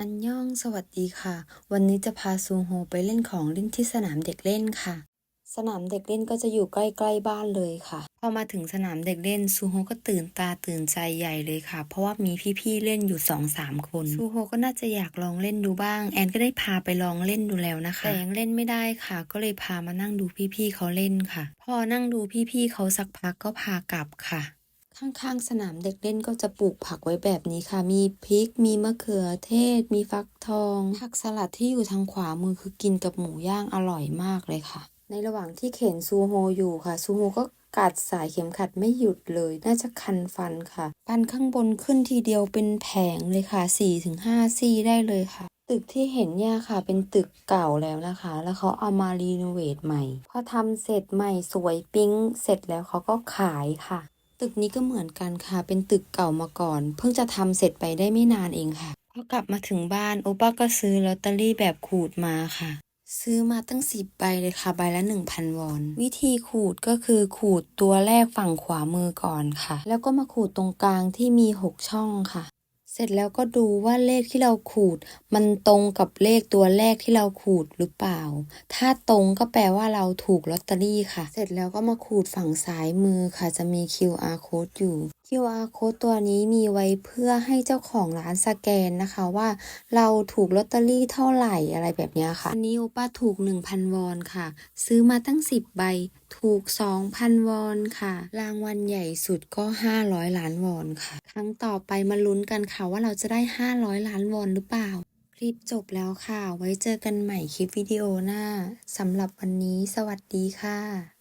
อันยองสวัสดีค่ะ วันนี้จะพาซูโฮไปเล่นของเล่นที่สนามเด็กเล่นค่ะ สนามเด็กเล่นก็จะอยู่ใกล้ๆบ้านเลยค่ะ พอมาถึงสนามเด็กเล่นซูโฮก็ตื่นตาตื่นใจใหญ่เลยค่ะ เพราะว่ามีพี่ๆเล่นอยู่สองสามคนซูโฮก็น่าจะอยากลองเล่นดูบ้าง แอนก็ได้พาไปลองเล่นดูแล้วนะคะ แต่ยังเล่นไม่ได้ค่ะ ก็เลยพามานั่งดูพี่ๆเขาเล่นค่ะ พอนั่งดูพี่ๆเขาสักพักก็พากลับค่ะ ข้างๆ สนามเด็กเล่นก็จะปลูกผักไว้แบบนี้ค่ะ มีพริก มีมะเขือเทศ มีฟักทอง ผักสลัดที่อยู่ทางขวามือคือกินกับหมูย่างอร่อยมากเลยค่ะ ในระหว่างที่เข็นซูโฮอยู่ค่ะ ซูโฮก็กัดสายเข็มขัดไม่หยุดเลย น่าจะคันฟันค่ะฟันข้างบนขึ้นทีเดียวเป็นแผงเลยค่ะ4-5ซี่ได้เลยค่ะ ตึกที่เห็นเนี่ยค่ะ เป็นตึกเก่าแล้วนะคะ แล้วเขาเอามารีโนเวทใหม่ พอทำเสร็จใหม่สวยปิ๊งเสร็จแล้วเขาก็ขายค่ะ ตึกนี้ก็เหมือนกันค่ะ เป็นตึกเก่ามาก่อน เพิ่งจะทำเสร็จไปได้ไม่นานเองค่ะ พอกลับมาถึงบ้านโอป้าก็ซื้อลอตเตอรี่แบบขูดมาค่ะ ซื้อมาตั้งสิบใบเลยค่ะ ใบละหนึ่งพันวอน วิธีขูดก็คือขูดตัวแรกฝั่งขวามือก่อนค่ะ แล้วก็มาขูดตรงกลางที่มีหกช่องค่ะ เสร็จแล้วก็ดูว่าเลขที่เราขูด มันตรงกับเลขตัวแรกที่เราขูดหรือเปล่า ถ้าตรงก็แปลว่าเราถูกลอตเตอรี่ค่ะ เสร็จแล้วก็มาขูดฝั่งซ้ายมือค่ะ จะมี QR code อยู่ QR code ตัวนี้มีไว้เพื่อให้เจ้าของร้านสแกนนะคะว่าเราถูกลอตเตอรี่เท่าไหร่อะไรแบบนี้ค่ะ อันนี้โอป้าถูก 1,000 วอนค่ะ ซื้อมาตั้ง 10 ใบ ถูก 2,000 วอนค่ะ รางวัลใหญ่สุดก็ 500 ล้านวอนค่ะ ครั้งต่อไปมาลุ้นกันค่ะว่าเราจะได้ 500 ล้านวอนหรือเปล่า คลิปจบแล้วค่ะ ไว้เจอกันใหม่คลิปวิดีโอหน้าสำหรับวันนี้ สวัสดีค่ะ